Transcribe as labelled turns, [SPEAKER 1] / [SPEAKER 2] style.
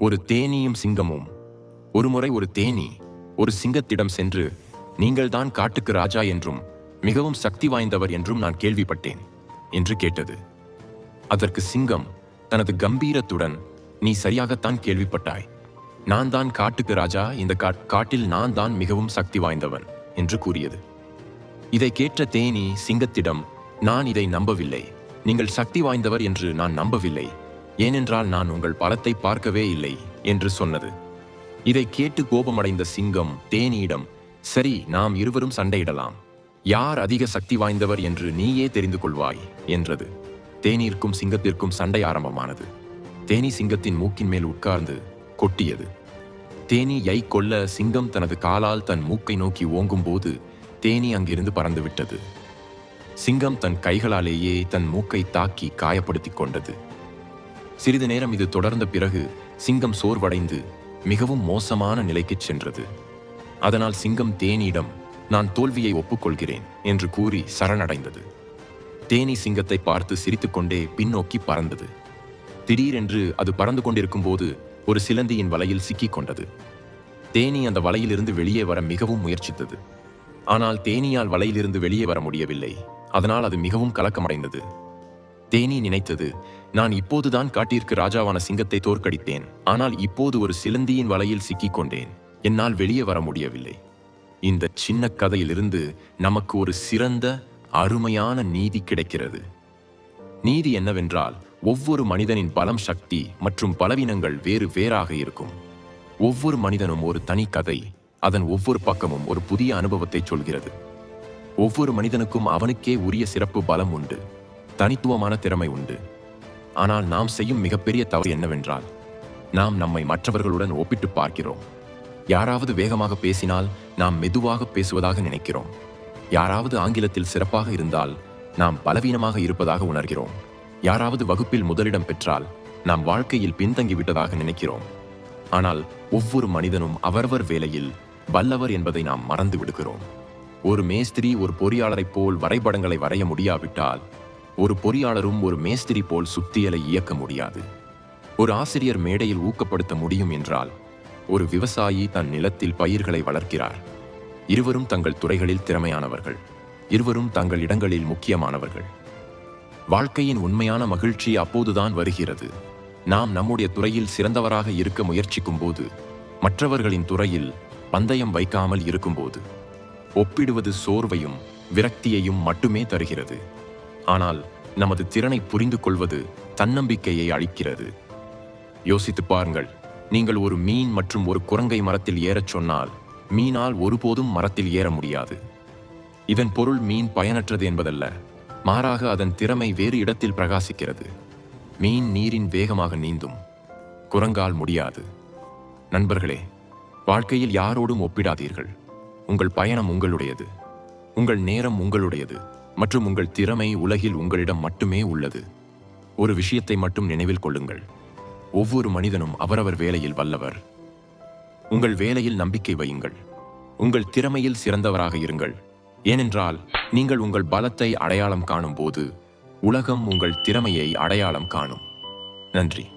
[SPEAKER 1] ஒரு தேனியும் சிங்கமும். ஒருமுறை ஒரு தேனி ஒரு சிங்கத்திடம் சென்று நீங்கள்தான் காட்டுக்கு ராஜா என்றும் மிகவும் சக்தி வாய்ந்தவர் என்றும் நான் கேள்விப்பட்டேன் என்று கேட்டது. அதற்கு சிங்கம் தனது கம்பீரத்துடன் நீ சரியாகத்தான் கேள்விப்பட்டாய். நான் தான் காட்டுக்கு ராஜா இந்த காட்- காட்டில் நான் தான் மிகவும் சக்தி வாய்ந்தவன் என்று கூறியது. இதை கேட்ட தேனி சிங்கத்திடம் நான் இதை நம்பவில்லை. நீங்கள் சக்தி வாய்ந்தவர் என்று நான் நம்பவில்லை. ஏனென்றால் நான் உங்கள் பலத்தை பார்க்கவே இல்லை என்று சொன்னது. இதை கேட்டு கோபமடைந்த சிங்கம் தேனியிடம் சரி நாம் இருவரும் சண்டையிடலாம். யார் அதிக சக்தி வாய்ந்தவர் என்று நீயே தெரிந்து கொள்வாய் என்றது. தேனீருக்கும் சிங்கத்திற்கும் சண்டை ஆரம்பமானது. தேனி சிங்கத்தின் மூக்கின் மேல் உட்கார்ந்து கொட்டியது. தேனி யை கொல்ல சிங்கம் தனது காலால் தன் மூக்கை நோக்கி ஓங்கும்போது தேனி அங்கிருந்து பறந்து விட்டது சிங்கம் தன் கைகளாலேயே தன் மூக்கை தாக்கி காயப்படுத்திக் கொண்டது. சிறிது நேரம் இது தொடர்ந்த பிறகு சிங்கம் சோர்வடைந்து மிகவும் மோசமான நிலைக்குச் சென்றது. அதனால் சிங்கம் தேனியிடம் நான் தோல்வியை ஒப்புக்கொள்கிறேன் என்று கூறி சரணடைந்தது. தேனி சிங்கத்தை பார்த்து சிரித்துக்கொண்டே பின்னோக்கி பறந்தது. திடீரென்று அது பறந்து கொண்டிருக்கும் போது ஒரு சிலந்தியின் வலையில் சிக்கிக் கொண்டது. தேனி அந்த வலையிலிருந்து வெளியே வர மிகவும் முயற்சித்தது. ஆனால் தேனியால் வலையிலிருந்து வெளியே வர முடியவில்லை. அதனால் அது மிகவும் கலக்கமடைந்தது. தேனி நினைத்தது நான் இப்போதுதான் காட்டிற்கு ராஜாவான சிங்கத்தை தோற்கடித்தேன். ஆனால் இப்போது ஒரு சிலந்தியின் வலையில் சிக்கிக் கொண்டேன். என்னால் வெளியே வர முடியவில்லை. இந்த சின்ன கதையிலிருந்து நமக்கு ஒரு சிறந்த அருமையான நீதி கிடைக்கிறது. நீதி என்னவென்றால் ஒவ்வொரு மனிதனின் பலம் சக்தி மற்றும் பலவீனங்கள் வேறு வேறாக இருக்கும். ஒவ்வொரு மனிதனும் ஒரு தனி கதை அதன் ஒவ்வொரு பக்கமும் ஒரு புதிய அனுபவத்தை சொல்கிறது. ஒவ்வொரு மனிதனுக்கும் அவனுக்கே உரிய சிறப்பு பலம் உண்டு. தனித்துவமான திறமை உண்டு. ஆனால் நாம் செய்யும் மிகப்பெரிய தவறு என்னவென்றால் நாம் நம்மை மற்றவர்களுடன் ஒப்பிட்டு பார்க்கிறோம். யாராவது வேகமாக பேசினால் நாம் மெதுவாக பேசுவதாக நினைக்கிறோம். யாராவது ஆங்கிலத்தில் சிறப்பாக இருந்தால் நாம் பலவீனமாக இருப்பதாக உணர்கிறோம். யாராவது வகுப்பில் முதலிடம் பெற்றால் நாம் வாழ்க்கையில் பின்தங்கிவிட்டதாக நினைக்கிறோம். ஆனால் ஒவ்வொரு மனிதனும் அவரவர் வேலையில் வல்லவர் என்பதை நாம் மறந்து விடுகிறோம். ஒரு மேஸ்திரி ஒரு பொறியாளரைப் போல் வரைபடங்களை வரைய முடியாவிட்டால் ஒரு பொறியாளரும் ஒரு மேஸ்திரி போல் சுத்தியலை இயக்க முடியாது. ஒரு ஆசிரியர் மேடையில் ஊக்கப்படுத்த முடியும் என்றால் ஒரு விவசாயி தன் நிலத்தில் பயிர்களை வளர்க்கிறார். இருவரும் தங்கள் துறைகளில் திறமையானவர்கள். இருவரும் தங்கள் இடங்களில் முக்கியமானவர்கள். வாழ்க்கையின் உண்மையான மகிழ்ச்சி அப்போதுதான் வருகிறது. நாம் நம்முடைய துறையில் சிறந்தவராக இருக்க முயற்சிக்கும் போது மற்றவர்களின் துறையில் பந்தயம் வைக்காமல் இருக்கும்போது ஒப்பிடுவது சோர்வையும் விரக்தியையும் மட்டுமே தருகிறது. ஆனால் நமது திறனை புரிந்து கொள்வது தன்னம்பிக்கையை அளிக்கிறது. யோசித்துப் பாருங்கள் நீங்கள் ஒரு மீன் மற்றும் ஒரு குரங்கை மரத்தில் ஏறச் சொன்னால் மீனால் ஒருபோதும் மரத்தில் ஏற முடியாது. இதன் பொருள் மீன் பயனற்றது என்பதல்ல மாறாக அதன் திறமை வேறு இடத்தில் பிரகாசிக்கிறது. மீன் நீரின் வேகமாக நீந்தும் குரங்கால் முடியாது. நண்பர்களே வாழ்க்கையில் யாரோடும் ஒப்பிடாதீர்கள். உங்கள் பயணம் உங்களுடையது. உங்கள் நேரம் உங்களுடையது. மற்றும் உங்கள் திறமை உலகில் உங்களிடம் மட்டுமே உள்ளது. ஒரு விஷயத்தை மட்டும் நினைவில் கொள்ளுங்கள். ஒவ்வொரு மனிதனும் அவரவர் வேலையில் வல்லவர். உங்கள் வேலையில் நம்பிக்கை வையுங்கள். உங்கள் திறமையில் சிறந்தவராக இருங்கள். ஏனென்றால் நீங்கள் உங்கள் பலத்தை அடையாளம் காணும் போது உலகம் உங்கள் திறமையை அடையாளம் காணும். நன்றி.